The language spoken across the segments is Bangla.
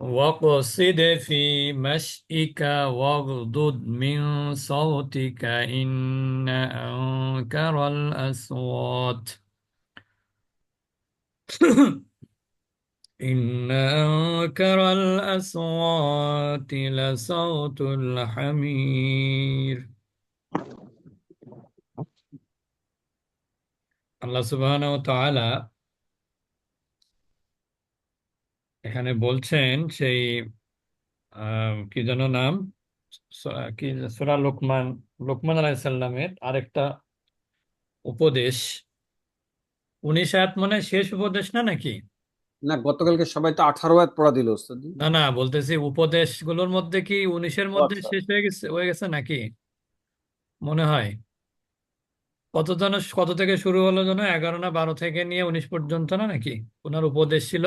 واقصد في مشئك واغضض من صوتك إن أنكر الأصوات. إن أنكر الأصوات لصوت الحمير. الله سبحانه وتعالى এখানে বলছেন সেই কি যেন নাম? কি সূরা লোকমান লোকমান আলাইহিস সালামের আরেকটা উপদেশ। উনিশ আয়াত মানে শেষ উপদেশ না নাকি? না গতকালকে সবাই তো আঠারো আয়াত পড়া দিল না না বলতেছি উপদেশগুলোর মধ্যে কি উনিশের মধ্যে আচ্ছা। শেষ হয়ে গেছে হয়ে গেছে নাকি? মনে হয়। কত যেন কত থেকে শুরু হলো যেন এগারো না বারো থেকে নিয়ে উনিশ পর্যন্ত না নাকি? ওনার উপদেশ ছিল।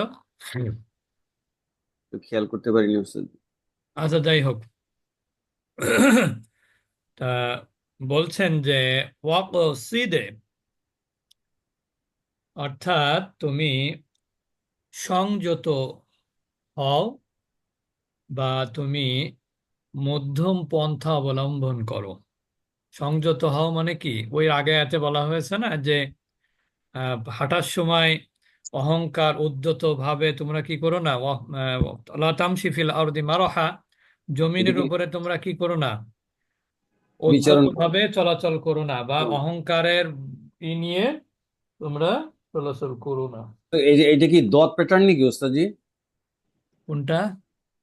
খেয়াল করতে পারিনি ওস্তাদ। আচ্ছা যাই হোক। তা বলছেন যে, ওয়াকসিদে, অর্থাৎ তুমি সংযত হও বা তুমি মধ্যম পন্থা অবলম্বন করো। সংযত হও মানে কি? ওই আগে এতে বলা হয়েছে না যে হাঁটার সময় অহংকার উদ্যত ভাবে তোমরা কি করো না? লা তামশি ফিল আরদি মারহা জমিনের উপরে তোমরা কি করো না? ভাবে চলাচল করো না বা অহংকারের ই নিয়ে তোমরা চলাচল করো না। তো এই যে এটা কি দত প্যাটার্ন নাকি ওস্তাদ জি কোনটা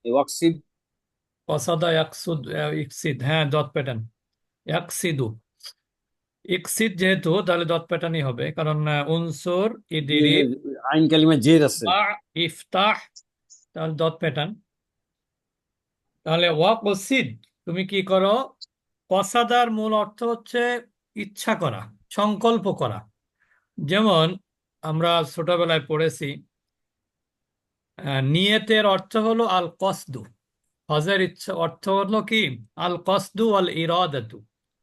ওয়াকসিদ। কসাদা ইয়াকসুদ ইকসিদ হ্যাঁ দত প্যাটার্ন। ইয়াকসিদু। ইকসিদ যেহেতু তাহলে দত প্যাটার্নই হবে। কারণ উনসুর ইদিরিব আইন কালিমা জেদ আছে। ইফতাহ তাহলে দত প্যাটার্ন তাহলে ওয়াকসিদ তুমি কি করো? কসাদার মূল অর্থ হচ্ছে ইচ্ছা করা সংকল্প করা। যেমন আমরা ছোটবেলায় পড়েছি নিয়তের অর্থ হলো আল কসদু হজের ইচ্ছা অর্থ হলো কি? আল কসদু আল ইরাদাতু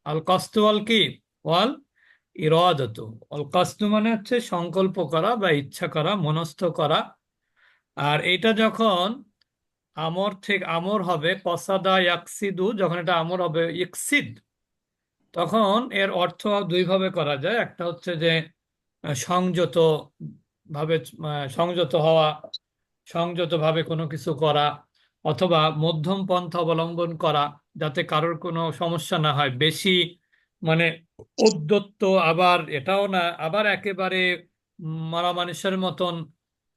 আল কসদু আল কি? ওয়াল ইরাদাতু। আল কসদু মানে হচ্ছে সংকল্প করা বা ইচ্ছা করা, মনস্থ করা। আর এটা যখন আমর থেকে, আমর হবে, কসাদা ইয়াকসিদু, যখন এটা আমর হবে, ইকসিদ, তখন এর অর্থ দুইভাবে করা যায়। একটা হচ্ছে যে সংযত ভাবে সংযত হওয়া সংযত ভাবে কোনো কিছু করা, অথবা মধ্যম পন্থা অবলম্বন করা, যাতে কারোর কোনো সমস্যা না হয়। বেশি মানে উদ্যত আবার এটাও না আবার একেবারে মারা মানুষের মতন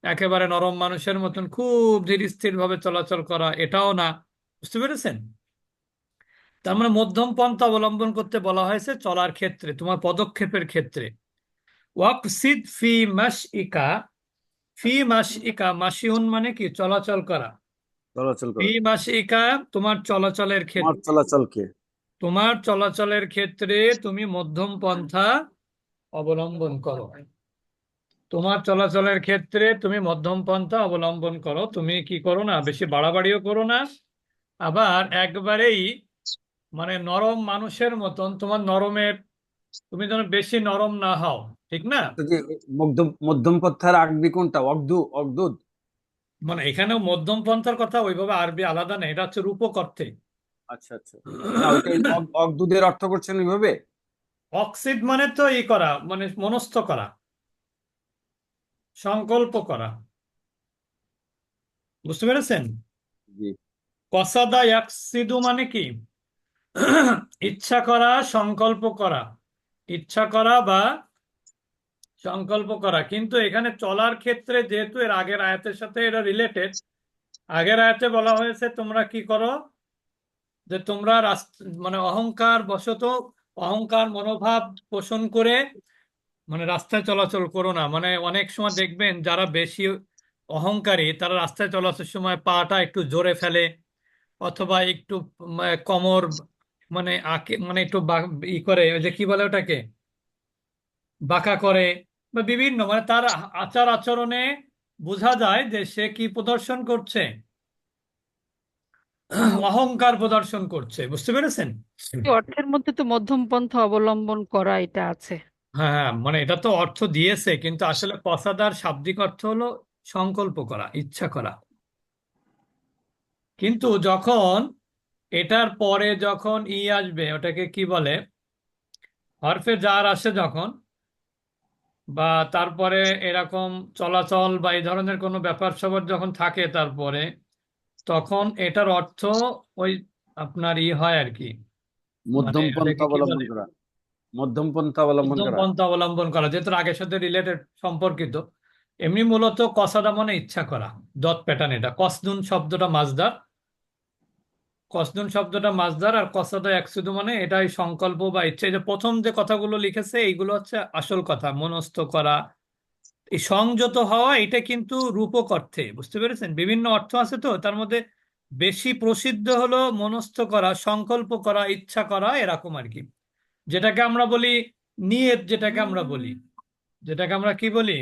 একেবারে নরম মানুষের মতন খুব ধীর স্থির ভাবে চলাচল করা এটাও না। বুঝতে পেরেছেন? তার মানে মধ্যম পন্থা অবলম্বন করতে বলা হয়েছে চলার ক্ষেত্রে তোমার পদক্ষেপের ক্ষেত্রে। ওয়াকসিদ ফি মাসইকা ফি মাসইকা মাসিউন মানে কি? চলাচল করা। চলাচল ফি করো মাসইকা তোমার চলাচলের ক্ষেত্রে। চলাচলকে। তোমার চলাচলের ক্ষেত্রে তুমি মধ্যম পন্থা অবলম্বন করো। তোমার চলাচলের ক্ষেত্রে তুমি মধ্যম পন্থা অবলম্বন করো। তুমি কি করো না বেশি বাড়াবাড়িও করো না। আবার একবারেই মানে নরম মানুষের মতন তোমার নরমের তুমি যেন বেশি নরম না হও ঠিক না? মধ্যম মধ্যম পন্থার আরবি কোনটা? অগদু অগদুদ মানে এখানেও মধ্যম পন্থার কথা ওইভাবে আরবি আলাদা নেই এটা হচ্ছে রূপক অর্থে আচ্ছা আচ্ছা। অগদুদের অর্থ করছেন ওইভাবে? অক্সিড মানে তো ই করা মানে মনস্থ করা। সংকল্প করা। বুঝতে পেরেছেন? কসাদা ইয়াকসিদু মানে কি? ইচ্ছা করা সংকল্প করা। ইচ্ছা করা বা সংকল্প করা। কিন্তু এখানে চলার ক্ষেত্রে যেহেতু এর আগের আয়াতের সাথে এটা রিলেটেড আগের আয়াতে বলা হয়েছে তোমরা কি করো? যে তোমরা মানে অহংকার বশত অহংকার মনোভাব পোষণ করে মানে রাস্তায় চলাচল করো না। মানে অনেক সময় দেখবেন যারা বেশি অহংকারী, তারা রাস্তায় চলাচলের সময় পাটা একটু জোরে ফেলে অথবা একটু কোমর মানে আকে মানে একটু ই করে, ওই যে কি বলে ওটাকে? বাঁকা করে বা বিভিন্ন মানে তার আচার আচরণে বোঝা যায় যে সে কি প্রদর্শন করছে। অহংকার প্রদর্শন করছে বুঝতে পেরেছেন? অর্থের মধ্যে তো মধ্যম পন্থা অবলম্বন করা এটা আছে। হ্যাঁ হ্যাঁ মানে এটা তো অর্থ দিয়েছে কিন্তু আসলে কসাদার শাব্দিক অর্থ হলো সংকল্প করা ইচ্ছা করা। কিন্তু যখন এটার পরে যখন ই আসবে ওটাকে কি বলে? হরফে যার আসে যখন বা তারপরে এরকম চলাচল বা এই ধরনের কোনো ব্যাপার স্যাপার যখন থাকে তারপরে তখন এটার অর্থ ওই আপনার ই হয় আর কি। মধ্যম মানে পন্থা ওটাকে কি অবলম্বন বলে? করা। মধ্যম পন্থা অবলম্বন মধ্যম করা। পন্থা অবলম্বন করা যেহেতু সাথে রিলেটেড সম্পর্কিত। এমনি মূলত কসাদা মানে ইচ্ছা করা দত প্যাটার্ন এটা। কসদুন শব্দটা মাজদার। কসদুন শব্দটা মাজদার আর কসাদা একসুদু মানে এটাই সংকল্প বা ইচ্ছা। এই যে প্রথম যে কথাগুলো লিখেছে এইগুলো হচ্ছে আসল কথা মনস্থ করা এই সংযত হওয়া এটা কিন্তু রূপক অর্থে বুঝতে পেরেছেন? বিভিন্ন অর্থ আছে তো, তার মধ্যে বেশি প্রসিদ্ধ হলো মনস্থ করা, সংকল্প করা, ইচ্ছা করা, এরকম আর কি। যেটাকে আমরা বলি নিয়ত, যেটাকে আমরা বলি। যেটাকে আমরা কি বলি?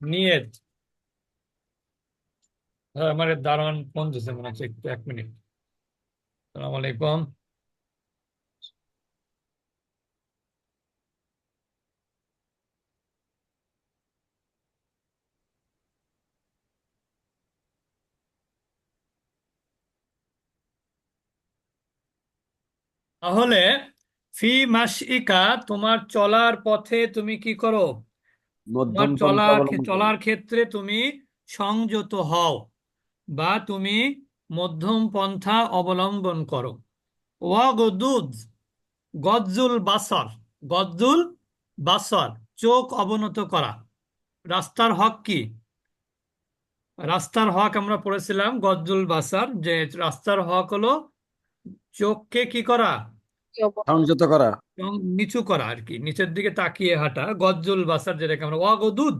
নিয়ত। আমার দারোয়ান ফোন দিছে মনে হচ্ছে, একটু, এক মিনিট। সালাম আলাইকুম। তাহলে ফি মাসিকা তোমার চলার পথে তুমি কি করো? মধ্যম তোমার পন্থা চলার অবলম্বন করা। চলার ক্ষেত্রে তুমি সংযত হও বা তুমি মধ্যম পন্থা অবলম্বন করো। ওয়াগদুদ গজ্জুল বাসর গজ্জুল বাসর চোখ অবনত করা। রাস্তার হক কি? রাস্তার হক আমরা পড়েছিলাম গজ্জুল বাসার যে রাস্তার হক হলো চোখকে কি করা? সংযত করা। এবং নিচু করা আর কি নিচের দিকে তাকিয়ে হাঁটা গজ্জুল বাসার যেটাকে আমরা ওয়াগদুদ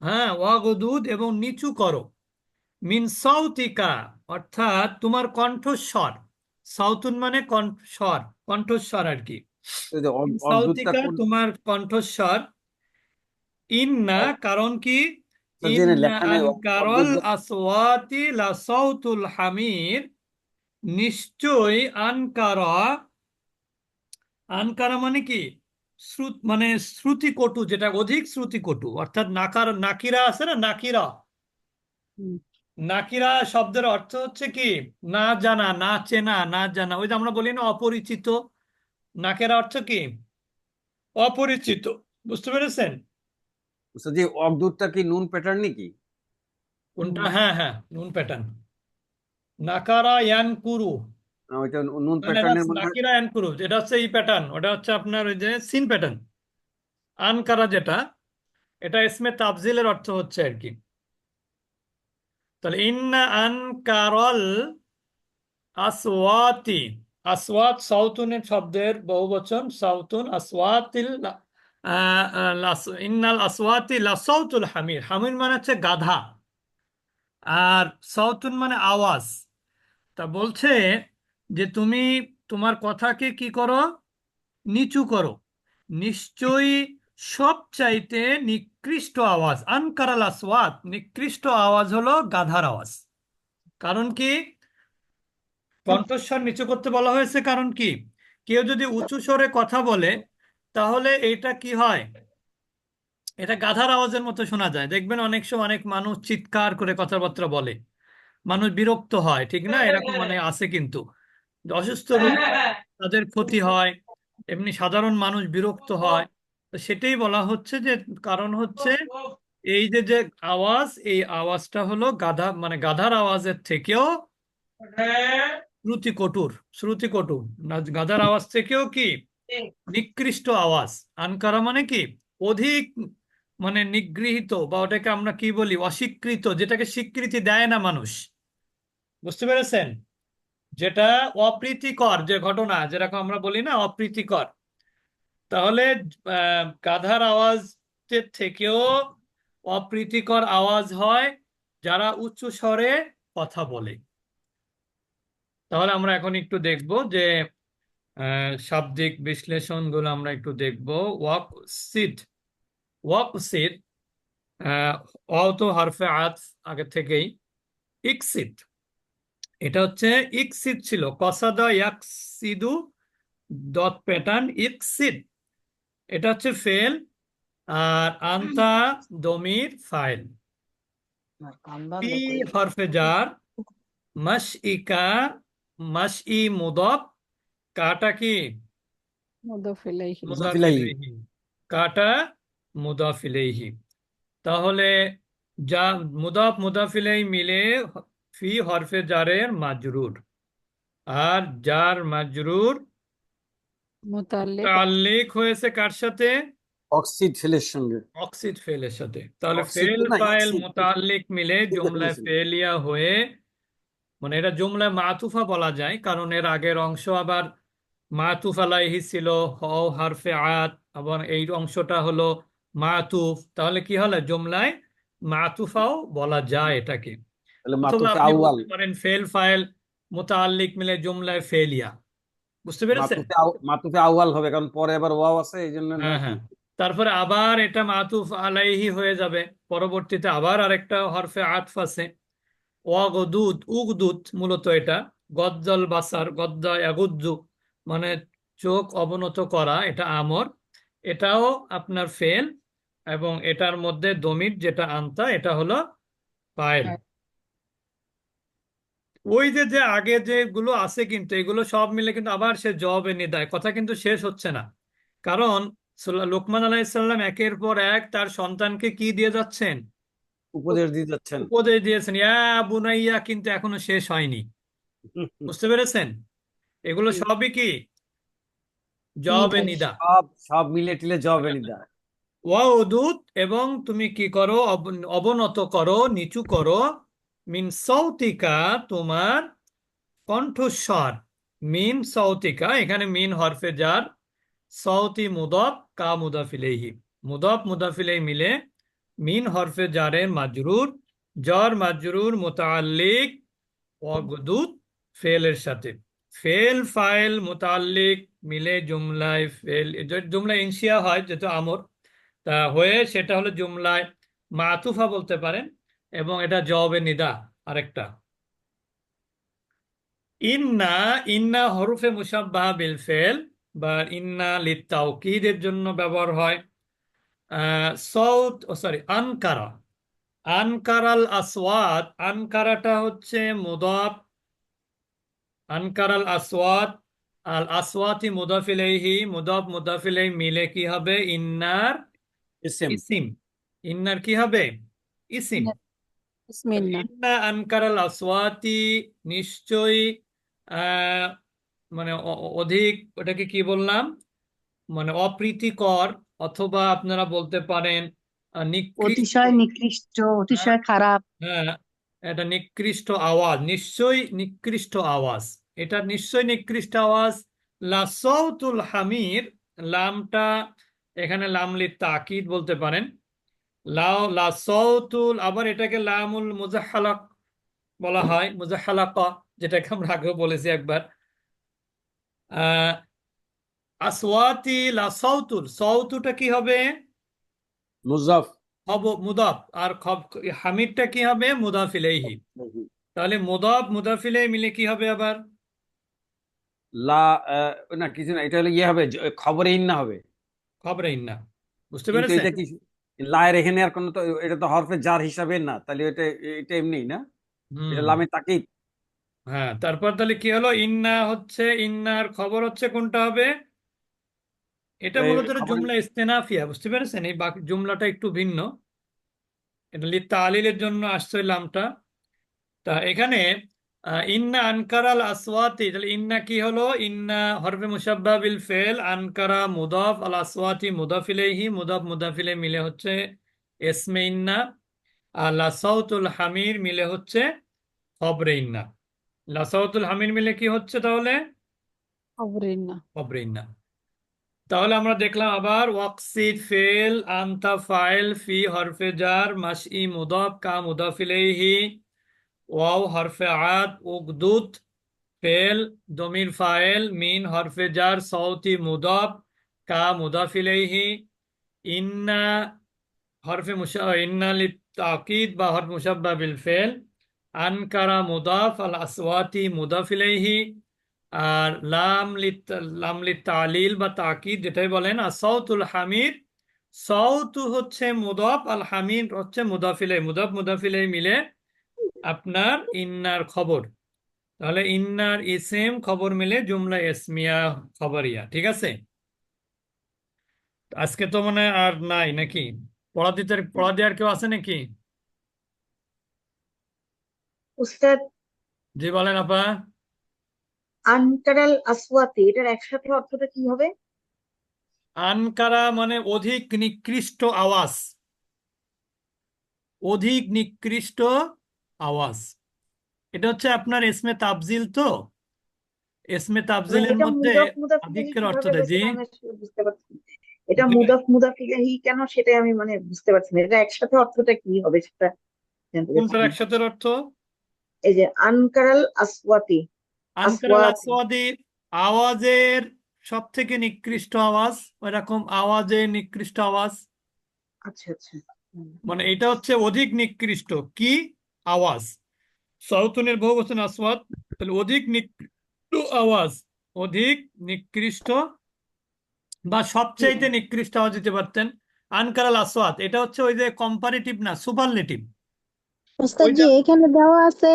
হ্যাঁ ওয়াগদুদ এবং নিচু করো। মিন সাউতিকা অর্থাৎ তোমার কণ্ঠস্বর। সাউতুন মানে কণ্ঠ স্বর কণ্ঠস্বর আর কি। সাউতিকা তোমার কণ্ঠস্বর। ইন্না কারণ কি? ইন্না আনকারল আসওয়াতি লা সাউতুল হামির। নিশ্চয়ই আনকারা আনকারা মানে কি? শ্রুত মানে শ্রুতিকটু যেটা অধিক শ্রুতিকটু অর্থাৎ নাকার নাকিরা আছে না? নাকিরা। নাকিরা শব্দের অর্থ হচ্ছে কি? না জানা না চেনা না জানা। ওই যে আমরা বলি না অপরিচিত। নাকেরা অর্থ কি? অপরিচিত। বুঝতে পেরেছেন? যে অগদূতটা কি নুন প্যাটার্ন নাকি? কোনটা? হ্যাঁ হ্যাঁ নুন প্যাটার্ন। নাকারা ইয়ানকুরু ওইটা নুন প্যাটার্নের হয় নাকিরা ইয়ানকুরু এটা হচ্ছে এই প্যাটার্ন ওটা হচ্ছে আপনার ওই যে সিন প্যাটার্ন আনকারা যেটা এটা ইসমে তাফজিলের অর্থ হচ্ছে আর কি। তাহলে ইন্না আনকারল আসওয়াতি আসওয়াত সাউতুনের শব্দের বহুবচন সাউতুন আসওয়াতিল ইন্নাল আসওয়াতি লাসাউতুল হামির। হামির মানে হচ্ছে গাধা। আর সাউতুন মানে আওয়াজ। তা বলছে যে তুমি তোমার কথাকে কি করো? নিচু করো। নিশ্চয়ই সবচাইতে নিকৃষ্ট আওয়াজ, আনকারাল আসওয়াত, নিকৃষ্ট আওয়াজ হলো গাধার আওয়াজ। কারণ কি? কণ্ঠস্বর নিচু করতে বলা হয়েছে কারণ কি? কেউ যদি উঁচু স্বরে কথা বলে, তাহলে এটা কি হয়? এটা গাধার আওয়াজের মতো শোনা যায়। দেখবেন অনেক সময় অনেক মানুষ চিৎকার করে কথাবার্তা বলে। মানুষ বিরক্ত হয় ঠিক না? এরকম মানে আছে কিন্তু। অসুস্থ রোগী তাদের ক্ষতি হয় এমনি সাধারণ মানুষ বিরক্ত হয়। তো সেটাই বলা হচ্ছে যে কারণ হচ্ছে এই যে যে আওয়াজ এই আওয়াজটা হলো গাধা মানে গাধার আওয়াজের থেকেও শ্রুতি কটুর শ্রুতি কটুর গাধার আওয়াজ থেকেও কি? নিকৃষ্ট আওয়াজ। আনকারা মানে কি? অধিক মানে নিগৃহীত বা ওটাকে আমরা কি বলি? অস্বীকৃত, যেটাকে স্বীকৃতি দেয় না মানুষ। বুঝতে পেরেছেন? যেটা অপ্রীতিকর যে ঘটনা যেরকম আমরা বলি না অপ্রীতিকর। তাহলে গাধার আওয়াজের থেকেও অপ্রীতিকর আওয়াজ হয় যারা উচ্চ স্বরে কথা বলে। তাহলে আমরা এখন একটু দেখব যে শাব্দিক বিশ্লেষণগুলো আমরা একটু দেখব। Walk, seat. ওয়াক সিট অত হারফে আত আগে থেকেই ইকসিত এটা হচ্ছে ইকসিত ছিল। কসাদা ইয়াকসিদু ডট প্যাটার্ন ইকসিদ। এটা হচ্ছে ফেল আর আন্তা দমির ফাইল। ফি হরফে জার মাশইকা মাশই মুদফ কাটা কি মুদাফ ইলাইহি মুদাফ মুদাফ ইলাইহি। ইলাইহি কাটা মুদাফ ইলাইহি তাহলে যা মুদাফ মুদাফ ইলাইহি মিলে ফি হরফে জারের মাজরুর। আর জার মাজরুর মুতাল্লিক। তাল্লিক হয়েছে কার সাথে? অক্সিড ফেলের সঙ্গে অক্সিড ফেলের সাথে তাহলে ফেল ফাইল মুতাল্লিক মিলে জুমলায় ফেলিয়া হয়ে মানে এটা জুমলায় মাতুফা বলা যায় কারণ এর আগের অংশ আবার মাতুফ আলাইহি ছিল হ হারফে আয়াত আবার এই অংশটা হলো মাতুফ তাহলে কি হলো? জুমলায় মাতুফাও বলা যায় এটাকে। অথবা আপনি বলতে পারেন ফেল ফাইল মুতাল্লিক মিলে জুমলায় ফেলিয়া বুঝতে পেরেছেন? মাতুফে আউয়াল হবে কারণ পরে আবার ওয়াও আছে এই জন্য হ্যাঁ হ্যাঁ। তারপরে আবার এটা মাতুফ আলাইহি হয়ে যাবে। পরবর্তীতে আবার আরেকটা হরফে আতফ আছে। ওয়াগদুদ উগদুদ মূলত এটা। গদ্দল বাসার গদ্দা ইয়াগুজ্জু মানে চোখ অবনত করা এটা আমর। এটাও আপনার ফেল। এবং এটার মধ্যে দমির যেটা আনতা এটা হলো ফাইল হ্যাঁ। ওই যে যে আগে যেগুলো আছে কিন্তু এগুলো সব মিলে কিন্তু আবার সে জবাবে নিদায়। কথা কিন্তু শেষ হচ্ছে না। কারণ লোকমান আলাহিসাল্লাম একের পর এক তার সন্তানকে কি দিয়ে যাচ্ছেন? উপদেশ দিয়ে যাচ্ছেন। উপদেশ দিয়েছেন ইয়া বুনাইয়া কিন্তু এখনও শেষ হয়নি। বুঝতে পেরেছেন? এগুলো সবই কি? জবাবে নিদায়। নিদা। সব সব মিলে টিলে জবে নিদা। ওয়াউদুত এবং তুমি কি করো? অব- অবনত করো, নিচু করো। মিন সৌতিকা তোমার কণ্ঠস্বর। মিন সৌতিকা, এখানে মিন হরফে জার সৌতি মুদফ, কা মুদাফিলেহি মুদফ মুদাফিলেহি মিলে মিন হরফে জারের মাজরুর। জর মাজরুর মুতাল্লিক ওয়াগদুত ফেলের সাথে। ফেল, ফাইল মুতাল্লিক মিলে জুমলায় ফেল। জুমলায় ইনশিয়া হয়, যেহেতু আমর তা হয়ে সেটা হলো জুমলায় মাতুফা বলতে পারেন এবং এটা জবাবে নিদা আরেকটা। ইন্না ইন্না হরুফে মুসাব্বাহা বিল ফেল বা ইন্না লিত্তাউকিদের জন্য ব্যবহার হয়। ও সরি, আনকারা। আনকারাল আসওয়াত, আনকারাটা হচ্ছে মুদাফ। আনকারাল আসওয়াত, আল আসওয়াতি মুদাফ ইলাইহি মুদাফ মুদাফ মিলে কি হবে? ইন্নার ইসেম। ইসিম। ইন্নার কি হবে? ইসিম। ইন্না আনকারাল আসওয়াতি নিশ্চয়ই আহ, মানে অধিক ওটাকে কি বললাম? মানে অপ্রীতিকর অথবা আপনারা বলতে পারেন অতিশয় নিকৃষ্ট অতিশয় খারাপ। হ্যাঁ এটা নিকৃষ্ট আওয়াজ নিশ্চয়ই নিকৃষ্ট আওয়াজ। এটা নিশ্চয়ই নিকৃষ্ট আওয়াজ। লাসৌতুল হামির লামটা এখানে লামলি তাকিদ বলতে পারেন। লাও লাসৌতুল আবার এটাকে লামুল মুজাহালাক বলা হয় মুজাহালাকা যেটাকে আমরা আগেও বলেছি একবার। আসওয়াতি লাসৌতুল সৌতুটা কি হবে? মুজাফ। মুদাফ আর খব হামিদটা কি হবে? মুদাফ ইলাইহি। তাহলে মুদাফ মুদাফ ইলাইহি মিলে কি হবে আবার? লা না কিছু না এটা হলো ইয়ে হবে খবরে ইন্না হবে। ইন্না। বুঝতে পেরেছেন? এটা কি লায়ের এখানে আর কোনো তো এটা তো হরফে জার হিসাবে না তাহলে এটা এটা এমনি না? এটা লামে তাকিদ। হ্যাঁ তারপর তাহলে কি হলো? ইন্না হচ্ছে ইন্নার খবর হচ্ছে কোনটা হবে? এটা মূলত জুমলা ইস্তেনাফিয়া বুঝতে পেরেছেন? এই বাকি জুমলাটা একটু ভিন্ন। এটা লি তালিলের জন্য আসছে লামটা। তা এখানে ইন্না আনকারাল আসওয়াতি তাহলে ইন্না কি হলো? ইন্না হরফে মুসাব্বা বিল ফেল আনকারা মুদাফ আল আসওয়াতি মুদাফ ইলাইহি মুদাফ মুদাফ ইলাইহি মিলে হচ্ছে এসমে ইন্না আর লাসাউতুল হামির মিলে হচ্ছে খবরে ইন্না লাসাউতুল হামির মিলে কি হচ্ছে তাহলে? খবরে ইন্না তাহলে আমরা দেখলাম আবার ওয়াকসিদ ফেল আনতা ফাইল ফি হরফে জার মাসই মুদাফ কা মুদাফ ইলাইহি ওয়াও হরফে আত উকদুত ফেল, দমির ফায়েল, মিন হরফে জার সৌতি মুদাফ, কা মুদাফ ইলাইহি, ইন্না হরফে মুশা, ইন্না লিতাকিদ বা হরফ মুশাব্বা বিল ফেল, আনকারা মুদাফ আল আসওয়াতি মুদাফ ইলাইহি, আর লাম লিত, লাম লিতালিল বা তাকিদ যেটাই বলেন, আর সৌতুল হামিদ সৌতু হচ্ছে মুদফ, আল হামিদ হচ্ছে মুদাফিলে মুদফ মুদাফিলে মিলে আপনার ইন্নার খবর। তাহলে ইন্নার ইসেম খবর মিলে জুমলা ইসমিয়া খবরিয়া ঠিক আছে? আজকে তো মানে আর নাই নাকি? পড়া দিতে পড়া দেওয়ার কেউ আছে নাকি? উস্তাদ। জি বলেন আপা। আনকারাল আসওয়াতি এটার একসাথে অর্থটা কি হবে? আনকারা মানে অধিক নিকৃষ্ট আওয়াজ। অধিক নিকৃষ্ট আওয়াজ। এটা হচ্ছে আপনার এসমে তাবজিল তো? এসমে তাবজিলের মধ্যে আধিক্যের অর্থটা জি। এটা? মুদাফ মুদাফ কেন সেটাই আমি মানে বুঝতে পারছি না। এটা একসাথে অর্থটা কি হবে সেটা কোনটার একসাথে অর্থ? এই যে আনকারাল আসওয়াতি। আনকারাল। আসওয়াদি আওয়াজের সব থেকে নিকৃষ্ট আওয়াজ ওইরকম আওয়াজের নিকৃষ্ট আওয়াজ। আচ্ছা আচ্ছা। মানে এটা হচ্ছে অধিক নিকৃষ্ট। কি? আওয়াজ। সৌতনের বহুবচন আসওয়াদ তাহলে অধিক নিকৃষ্ট আওয়াজ অধিক নিকৃষ্ট বা সবচাইতে নিকৃষ্ট আওয়াজ দিতে পারতেন আনকারাল আসওয়াদ। এটা হচ্ছে ওই যে কম্পারেটিভ না সুপারলেটিভ ওস্তাদ এখানে দেওয়া আছে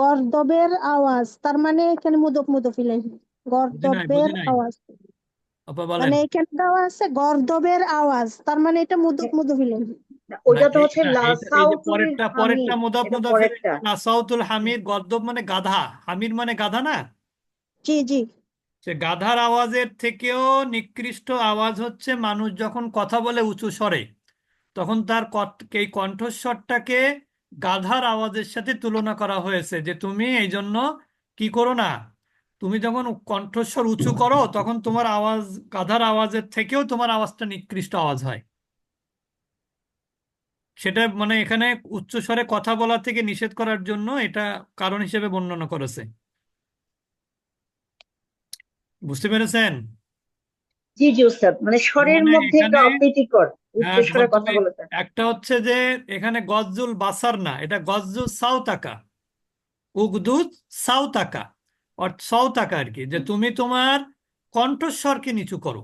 গর্দবের আওয়াজ তার মানে এখানে মুদক মুদফিলাই গর্দবের আওয়াজ। মানে এখানে দেওয়া আছে গর্দবের আওয়াজ তার মানে এটা মুদক মুদফিলাই ওইটা হচ্ছে পরেরটা পরেরটা মুদাফ মুদাফির পরেরটা। সাউতুল হামিদ গদ্দব মানে গাধা। হামিদ মানে গাধা না? জি জি। সে গাধার আওয়াজের থেকেও নিকৃষ্ট আওয়াজ হচ্ছে মানুষ যখন কথা বলে উঁচু স্বরে তখন তার এই কণ্ঠস্বরটাকে গাধার আওয়াজের সাথে তুলনা করা হয়েছে যে তুমি এই জন্য কি করো না? তুমি যখন কণ্ঠস্বর উঁচু করো তখন তোমার আওয়াজ গাধার আওয়াজের থেকেও তোমার আওয়াজটা নিকৃষ্ট আওয়াজ হয়। সেটা মানে এখানে উচ্চ স্বরে কথা বলা থেকে নিষেধ করার জন্য এটা কারণ হিসেবে বর্ণনা করেছে। বুঝতে পেরেছেন? জি জি উস্তাদ মানে স্বরের মানে মধ্যে একটা অপ্রীতিকর হ্যাঁ কথা একটা হচ্ছে যে এখানে গজ্জুল বাসার না এটা গজ্জুল সাউতাকা উগদুদ সাউতাকা অর্থ সাউতাকা আর কি যে তুমি তোমার কণ্ঠস্বরকে নিচু করো।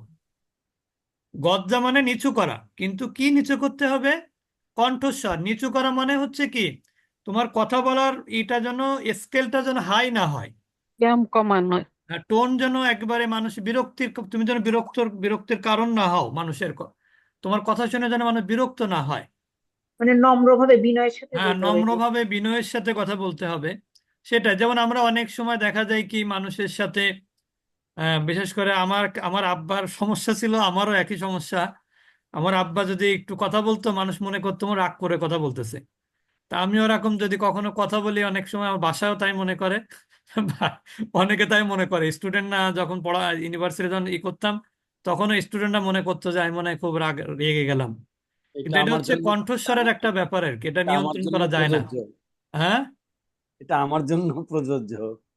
গজ্জা মানে নিচু করা কিন্তু কি নিচু করতে হবে? কণ্ঠস্বর নিচু করা মানে হচ্ছে কি? তোমার কথা বলার এটা যেন স্কেলটা যেন হাই না হয়। কমানো টোন যেন একবারে মানুষ বিরক্তির তুমি যেন বিরক্ত বিরক্তির কারণ না হও মানুষের তোমার কথা শুনে যেন মানুষ বিরক্ত না হয়। মানে নম্রভাবে বিনয়ের সাথে হ্যাঁ নম্রভাবে বিনয়ের সাথে কথা বলতে হবে। সেটা যেমন আমরা অনেক সময় দেখা যায় কি মানুষের সাথে আহ, বিশেষ করে আমার আমার আব্বার সমস্যা ছিল আমারও একই সমস্যা। আমার আব্বা যদি একটু কথা বলতো মানুষ মনে করতো রাগ করে কথা বলতেছে। তা আমি ওরকম যদি কখনো কথা বলি অনেক সময় আমার বাসায়ও তাই মনে করে। অনেকে তাই মনে করে। স্টুডেন্ট না যখন পড়া ইউনিভার্সিটি যখন ই করতাম তখনও স্টুডেন্টরা মনে করতো যে আমি মনে হয় খুব রাগ রেগে গেলাম। কিন্তু এটা হচ্ছে কণ্ঠস্বরের একটা ব্যাপার আর কি। এটা নিয়ন্ত্রণ করা যায় না। হ্যাঁ? এটা আমার জন্য প্রযোজ্য।